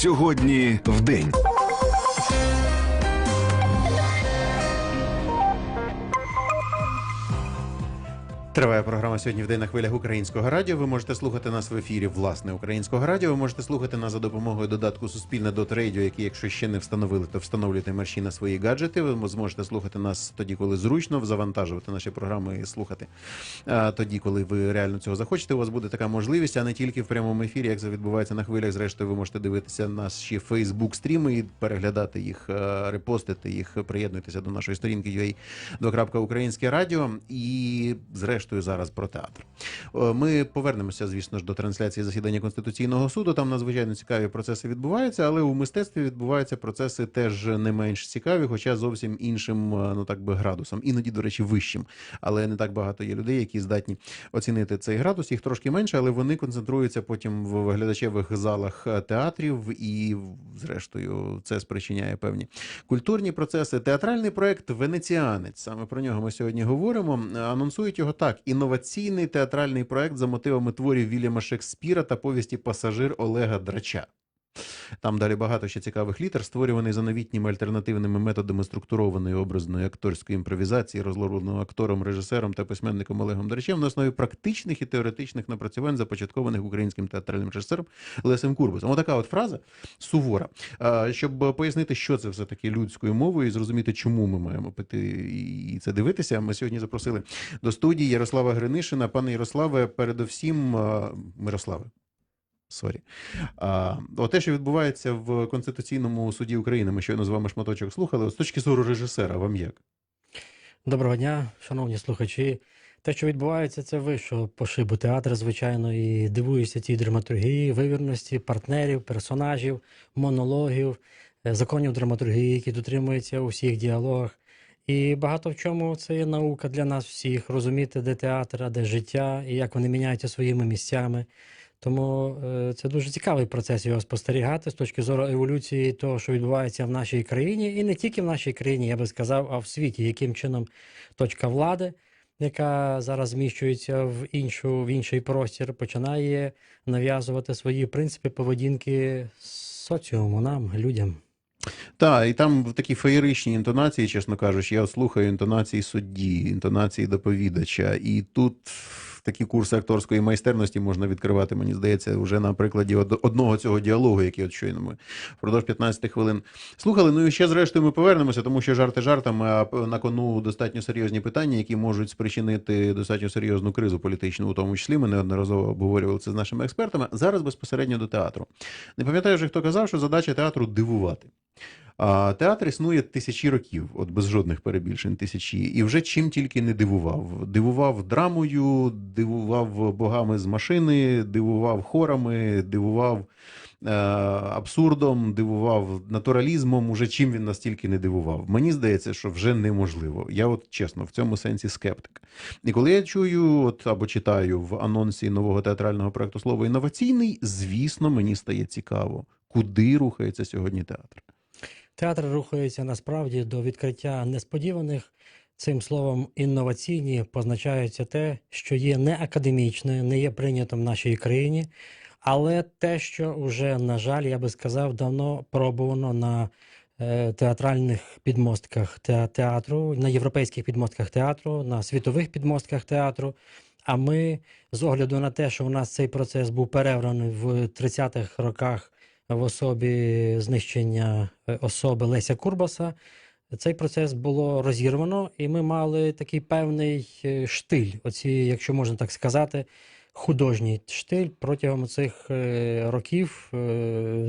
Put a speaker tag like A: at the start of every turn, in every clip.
A: Сьогодні в день.
B: Триває програма сьогодні в день на хвилях українського радіо. Ви можете слухати нас в ефірі власне українського радіо. Ви можете слухати нас за допомогою додатку Суспільне Дот Радіо, який, якщо ще не встановили, то встановлюйте мерші на свої гаджети. Ви зможете слухати нас тоді, коли зручно, завантажувати наші програми і слухати. Тоді, коли ви реально цього захочете, у вас буде така можливість, а не тільки в прямому ефірі, як це відбувається на хвилях. Зрештою, ви можете дивитися наші Фейсбук стріми і переглядати їх, репостити їх, приєднуйтеся до нашої сторінки UA 2. Українське радіо і зрештою зараз про театр. Е, Ми повернемося, звісно ж, до трансляції засідання Конституційного суду. Там надзвичайно цікаві процеси відбуваються, але у мистецтві відбуваються процеси теж не менш цікаві, хоча зовсім іншим, е, ну так би градусом, іноді, до речі, вищим. Але не так багато є людей, які здатні оцінити цей градус. Їх трошки менше, але вони концентруються потім в глядачевих залах е, театрів, і зрештою це спричиняє певні культурні процеси. Театральний проект Венеціанець. Саме про нього ми сьогодні говоримо. Анонсують його так: інноваційний театральний проект за мотивами творів Вільяма Шекспіра та повісті Пасажир Олега Драча. Там далі багато ще цікавих літер, створюваний за новітніми альтернативними методами структурованої образної акторської імпровізації, розробленого актором, режисером та письменником Олегом Драчем на основі практичних і теоретичних напрацювань, започаткованих українським театральним режисером Лесем Курбасом. Отака от фраза сувора. Щоб пояснити, що це все таки людською мовою, і зрозуміти, чому ми маємо піти і це дивитися. Ми сьогодні запросили до студії Ярослава Гринишина. Пане Ярославе, передовсім Мирославе. Сорі. От те, що відбувається в Конституційному суді України, ми щойно з вами шматочок слухали. От з точки зору режисера, вам як?
C: Доброго дня, шановні слухачі. Те, що відбувається, це ви, по шибу театр, звичайно, і дивуюся тій драматургії, вивірності, партнерів, персонажів, монологів, е, законів драматургії, які дотримуються у всіх діалогах. І багато в чому це є наука для нас всіх розуміти, де театр, а де життя, і як вони міняються своїми місцями. Тому е, це дуже цікавий процес його спостерігати з точки зору еволюції того, що відбувається в нашій країні, і не тільки в нашій країні, я би сказав, а в світі, яким чином точка влади, яка зараз зміщується в іншу в інший простір, починає нав'язувати свої принципи поведінки соціуму, нам, людям.
B: Так, і там в такі феєричні інтонації, чесно кажучи, я слухаю інтонації судді, інтонації доповідача, і тут такі курси акторської майстерності можна відкривати, мені здається, вже на прикладі одного цього діалогу, який от щойно ми впродовж 15 хвилин слухали. Ну і ще зрештою ми повернемося, тому що жарти жартами, а на кону достатньо серйозні питання, які можуть спричинити достатньо серйозну кризу політичну, у тому числі. Ми неодноразово обговорювали це з нашими експертами. Зараз безпосередньо до театру. Не пам'ятаю вже, хто казав, що задача театру дивувати. А театр існує тисячі років, от без жодних перебільшень тисячі, і вже чим тільки не дивував. Дивував драмою, дивував богами з машини, дивував хорами, дивував е, абсурдом, дивував натуралізмом. Уже чим він настільки не дивував. Мені здається, що вже неможливо. Я, от чесно, в цьому сенсі скептик. І коли я чую, от або читаю в анонсі нового театрального проекту слово інноваційний, звісно, мені стає цікаво, куди рухається сьогодні театр.
C: Театр рухається насправді до відкриття несподіваних. Цим словом інноваційні позначається те, що є не академічне, не є прийнятим в нашій країні, але те, що вже, на жаль, я би сказав, давно пробувано на е, театральних підмостках театру, на європейських підмостках театру, на світових підмостках театру. А ми, з огляду на те, що у нас цей процес був перерваний в 30-х роках в особі знищення е, особи Леся Курбаса, цей процес було розірвано, і ми мали такий певний е, штиль, оці, якщо можна так сказати, художній штиль протягом цих е, років,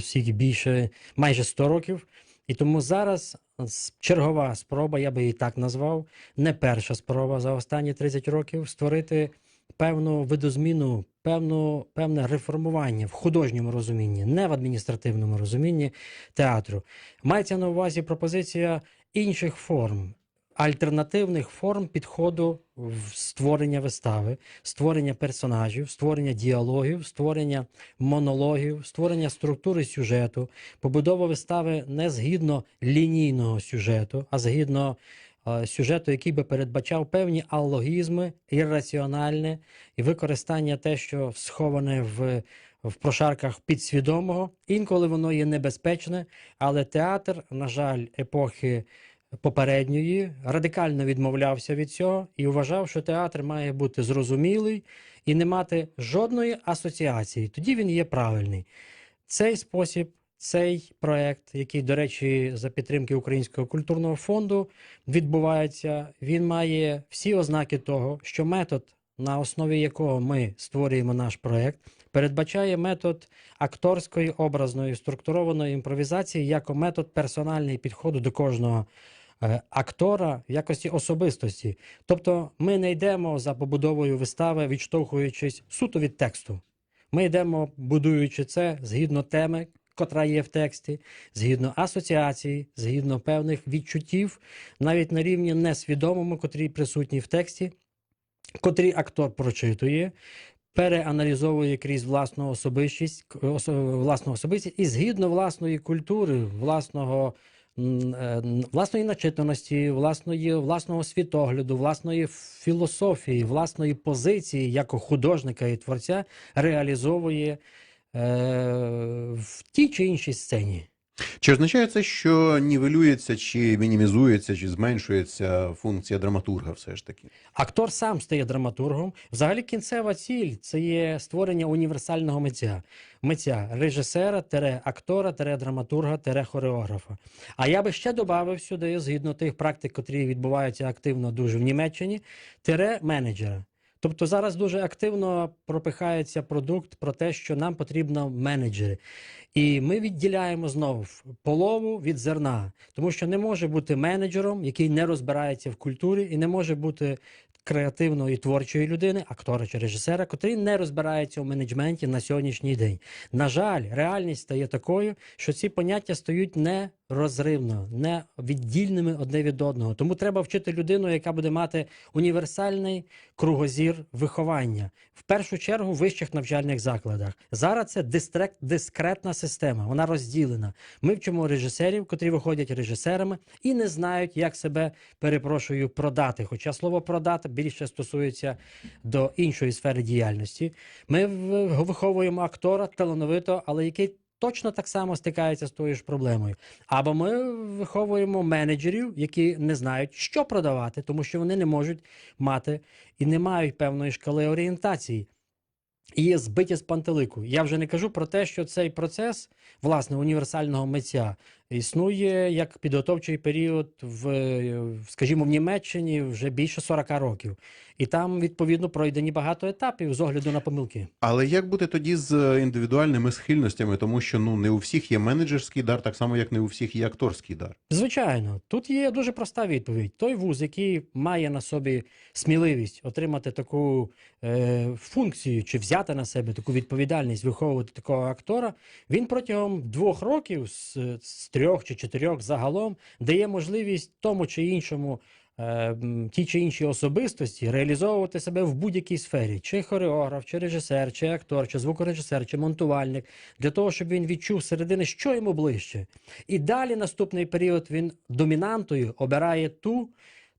C: скільки більше, майже 100 років. І тому зараз чергова спроба, я би її так назвав, не перша спроба за останні 30 років створити певну видозміну, певну, певне реформування в художньому розумінні, не в адміністративному розумінні театру. Мається на увазі пропозиція інших форм, альтернативних форм підходу в створення вистави, створення персонажів, створення діалогів, створення монологів, створення структури сюжету, побудова вистави не згідно лінійного сюжету, а згідно сюжету, який би передбачав певні алогізми, ірраціональне і використання те, що сховане в в прошарках підсвідомого. Інколи воно є небезпечне, але театр, на жаль, епохи попередньої радикально відмовлявся від цього і вважав, що театр має бути зрозумілий і не мати жодної асоціації. Тоді він є правильний. Цей спосіб, цей проект, який, до речі, за підтримки Українського культурного фонду відбувається, він має всі ознаки того, що метод, на основі якого ми створюємо наш проект, передбачає метод акторської образної структурованої імпровізації як метод персональний підходу до кожного е, актора в якості особистості. Тобто ми не йдемо за побудовою вистави, відштовхуючись суто від тексту. Ми йдемо, будуючи це згідно теми, котра є в тексті, згідно асоціації, згідно певних відчуттів, навіть на рівні несвідомому, котрі присутні в тексті, котрі актор прочитує, переаналізовує крізь власну особистість, власну особистість і згідно власної культури, власного. е, Власної начитаності, власної, власного світогляду, власної філософії, власної позиції як художника і творця реалізовує е, в тій чи іншій сцені.
B: Чи означає це, що нівелюється, чи мінімізується, чи зменшується функція драматурга все ж таки?
C: Актор сам стає драматургом. Взагалі, кінцева ціль це є створення універсального митця. Митця режисера, тере актора, тере драматурга, тере хореографа. А я би ще додав сюди, згідно тих практик, котрі відбуваються активно дуже в Німеччині, тере менеджера. Тобто зараз дуже активно пропихається продукт про те, що нам потрібно менеджери. І ми відділяємо знову полову від зерна, тому що не може бути менеджером, який не розбирається в культурі, і не може бути креативної творчої людини, актора чи режисера, котрий не розбирається у менеджменті на сьогоднішній день. На жаль, реальність стає такою, що ці поняття стають нерозривно, не віддільними одне від одного. Тому треба вчити людину, яка буде мати універсальний кругозір виховання в першу чергу в вищих навчальних закладах. Зараз це дистрект, дискретна система, вона розділена. Ми вчимо режисерів, котрі виходять режисерами і не знають, як себе перепрошую продати. Хоча слово продати більше стосується до іншої сфери діяльності. Ми виховуємо актора талановито, але який. Точно так само стикається з тою ж проблемою. Або ми виховуємо менеджерів, які не знають, що продавати, тому що вони не можуть мати і не мають певної шкали орієнтації. І є збиті з пантелику. Я вже не кажу про те, що цей процес власне універсального митця існує як підготовчий період в, е, скажімо, в Німеччині вже більше 40 років. І там, відповідно, пройдені багато етапів з огляду на помилки.
B: Але як бути тоді з індивідуальними схильностями, тому що ну не у всіх є менеджерський дар, так само як не у всіх є акторський дар.
C: Звичайно, тут є дуже проста відповідь. Той вуз, який має на собі сміливість отримати таку е, функцію чи взяти на себе таку відповідальність виховувати такого актора, він протягом двох років з, з трьох чи чотирьох загалом дає можливість тому чи іншому. е, м, Ті чи інші особистості реалізовувати себе в будь-якій сфері, чи хореограф, чи режисер, чи актор, чи звукорежисер, чи монтувальник, для того, щоб він відчув середини, що йому ближче. І далі наступний період він домінантою обирає ту,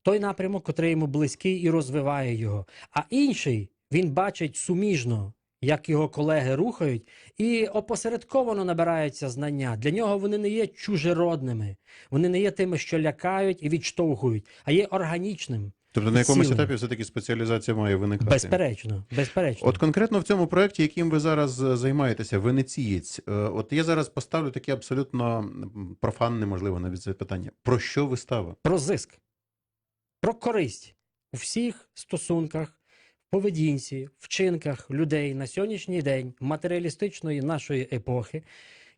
C: той напрямок, котрий йому близький і розвиває його. А інший він бачить суміжно, як його колеги рухають, і опосередковано набираються знання. Для нього вони не є чужеродними, вони не є тими, що лякають і відштовхують, а є органічним.
B: Тобто на якомусь етапі все-таки спеціалізація має виникати.
C: Безперечно, безперечно.
B: От конкретно в цьому проєкті, яким ви зараз е, займаєтеся, венецієць. е, От я зараз поставлю таке абсолютно профанне, можливо, навіть запитання. Про що вистава?
C: про зиск, про користь у всіх стосунках, поведінці, вчинках людей на сьогоднішній день матеріалістичної нашої епохи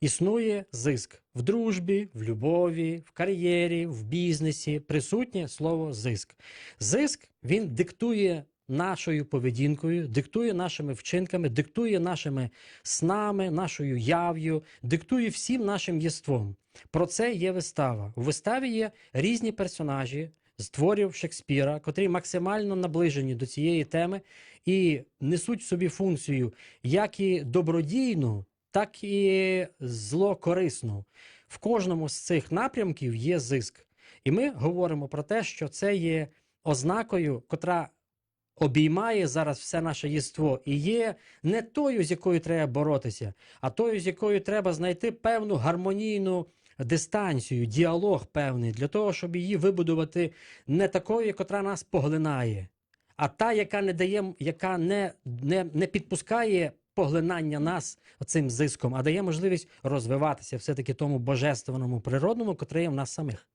C: існує зиск в дружбі, в любові, в кар'єрі, в бізнесі. Присутнє слово зиск. Зиск він диктує. Нашою поведінкою, диктує нашими вчинками, диктує нашими снами, нашою яв'ю, диктує всім нашим єством. Про це є вистава. У виставі є різні персонажі з творів Шекспіра, котрі максимально наближені до цієї теми і несуть в собі функцію як і добродійну, так і злокорисну. В кожному з цих напрямків є зиск. І ми говоримо про те, що це є ознакою, котра обіймає зараз все наше єство і є не тою, з якою треба боротися, а тою, з якою треба знайти певну гармонійну дистанцію, діалог певний для того, щоб її вибудувати не такою, котра нас поглинає, а та, яка не дає, яка не, не, не підпускає поглинання нас цим зиском, а дає можливість розвиватися все-таки тому божественному природному, котре є в нас самих.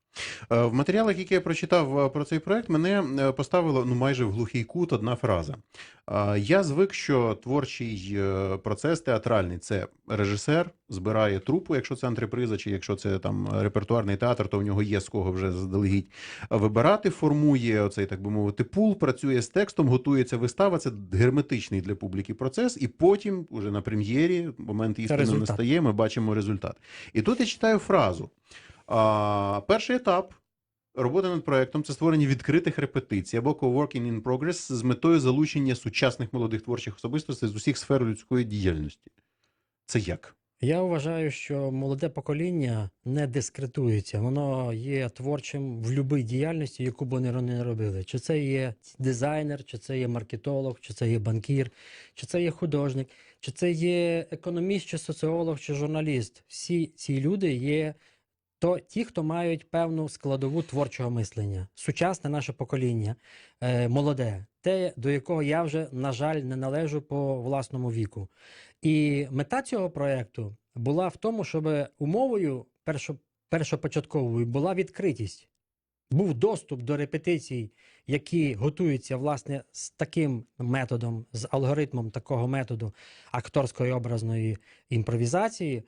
B: Е, В матеріалах, які я прочитав е, про цей проект, мене е, поставило ну майже в глухий кут одна фраза. Я звик, що творчий процес театральний це режисер збирає трупу, якщо це антреприза, чи якщо це там репертуарний театр, то в нього є з кого вже заздалегідь вибирати, формує оцей, так би мовити, пул, працює з текстом, готується вистава. Це герметичний для публіки процес, і потім, уже на прем'єрі, момент істини настає, ми бачимо результат. І тут я читаю фразу. А, перший етап роботи над проектом це створення відкритих репетицій або co-working in progress з метою залучення сучасних молодих творчих особистостей з усіх сфер людської діяльності. Це як?
C: Я вважаю, що молоде покоління не дискретується. Воно є творчим в будь-якій діяльності, яку б вони не робили. Чи це є дизайнер, чи це є маркетолог, чи це є банкір, чи це є художник, чи це є економіст, чи соціолог, чи журналіст. Всі ці люди є то ті, хто мають певну складову творчого мислення, сучасне наше покоління, е, молоде, те, до якого я вже, на жаль, не належу по власному віку. І мета цього проєкту була в тому, щоб умовою першо, першопочатковою була відкритість. Був доступ до репетицій, які готуються власне з таким методом, з алгоритмом такого методу акторської образної імпровізації,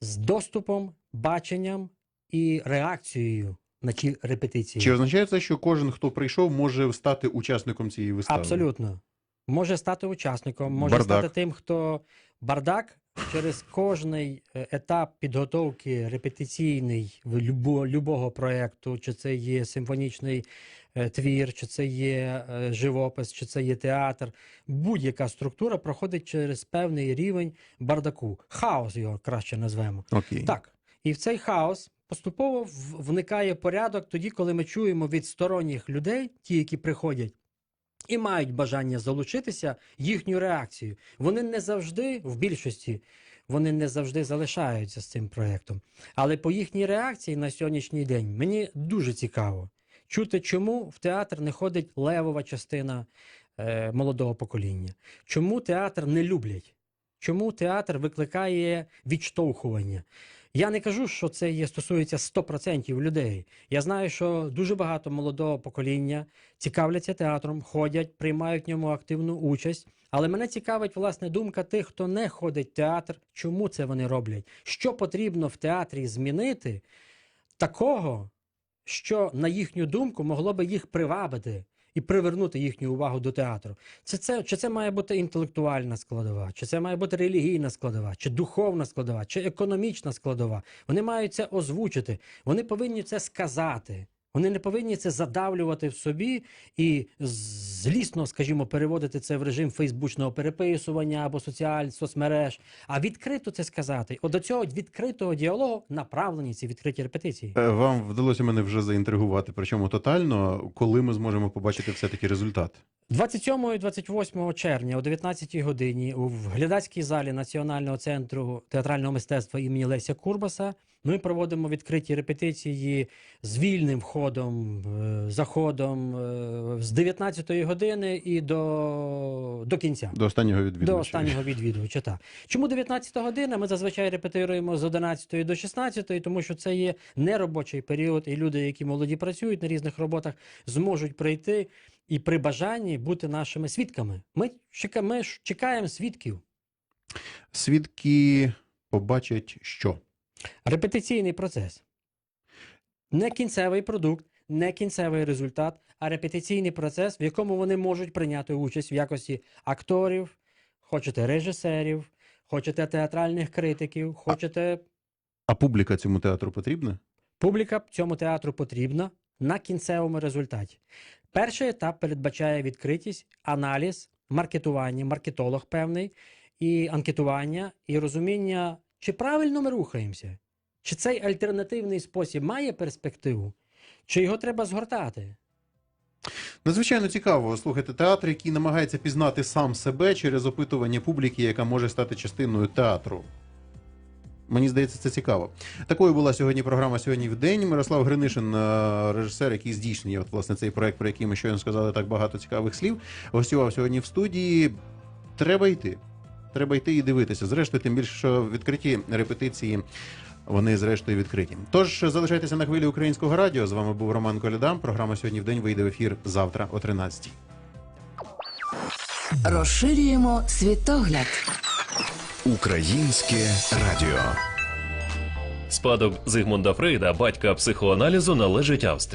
C: з доступом, баченням і реакцією на ті репетиції.
B: Чи означає це, що кожен, хто прийшов, може стати учасником цієї вистави?
C: Абсолютно. Може стати учасником, може
B: Бардак.
C: стати тим, хто бардак через кожний е, етап підготовки репетиційний в любо, любого проєкту, чи це є симфонічний е, твір, чи це є е, живопис, чи це є театр. Будь-яка структура проходить через певний рівень бардаку. Хаос його краще назвемо.
B: Окей.
C: Так. І в цей хаос поступово вникає порядок тоді, коли ми чуємо від сторонніх людей, ті, які приходять. І мають бажання залучитися їхню реакцію. Вони не завжди, в більшості, вони не завжди залишаються з цим проєктом. Але по їхній реакції на сьогоднішній день мені дуже цікаво чути, чому в театр не ходить левова частина е, молодого покоління. Чому театр не люблять? Чому театр викликає відштовхування? Я не кажу, що це є, стосується 100% людей. Я знаю, що дуже багато молодого покоління цікавляться театром, ходять, приймають в ньому активну участь. Але мене цікавить власне думка тих, хто не ходить в театр, чому це вони роблять? Що потрібно в театрі змінити такого, що, на їхню думку, могло би їх привабити і привернути їхню увагу до театру. Це, це, чи це має бути інтелектуальна складова, чи це має бути релігійна складова, чи духовна складова, чи економічна складова. Вони мають це озвучити, вони повинні це сказати. Вони не повинні це задавлювати в собі і злісно, скажімо, переводити це в режим фейсбучного переписування або соціаль соцмереж, а відкрито це сказати. От до цього відкритого діалогу направлені ці відкриті репетиції.
B: Е, Вам вдалося мене вже заінтригувати, причому тотально, коли ми зможемо побачити все-таки результат.
C: 27 і 28 червня о 19 годині у в глядацькій залі Національного центру театрального мистецтва імені Леся Курбаса ми проводимо відкриті репетиції з вільним входом, е, заходом е, з 19 години і до, до кінця.
B: До останнього відвідувача.
C: До останнього відвідувача. Так. Чому 19 година? Ми зазвичай репетируємо з 11 до 16, тому що це є неробочий період, і люди, які молоді працюють на різних роботах, зможуть прийти і при бажанні бути нашими свідками. Ми, чека- ми чекаємо свідків.
B: Свідки побачать, що
C: Репетиційний процес. Не кінцевий продукт, не кінцевий результат, а репетиційний процес, в якому вони можуть прийняти участь в якості акторів, хочете режисерів, хочете театральних критиків, хочете
B: а публіка цьому театру потрібна?
C: Публіка цьому театру потрібна на кінцевому результаті. Перший етап передбачає відкритість, аналіз, маркетування, маркетолог певний, і анкетування, і розуміння, чи правильно ми рухаємося, чи цей альтернативний спосіб має перспективу, чи його треба згортати.
B: Надзвичайно цікаво слухати театр, який намагається пізнати сам себе через опитування публіки, яка може стати частиною театру. Мені здається, це цікаво. Такою була сьогодні програма сьогодні в день. Мирослав Гринишин, е, режисер, який здійснює от, власне цей проект, про який ми щойно сказали так багато цікавих слів. Гостював сьогодні в студії. Треба йти. Треба йти і дивитися. Зрештою, тим більше, що відкриті репетиції. Вони зрештою відкриті. Тож залишайтеся на хвилі українського радіо. З вами був Роман Коляда. Програма сьогодні в день вийде в ефір завтра о 13
A: Розширюємо світогляд.
D: Українське радіо.
E: Спадок Зигмунда Фрейда, батька психоаналізу, належить Австрії.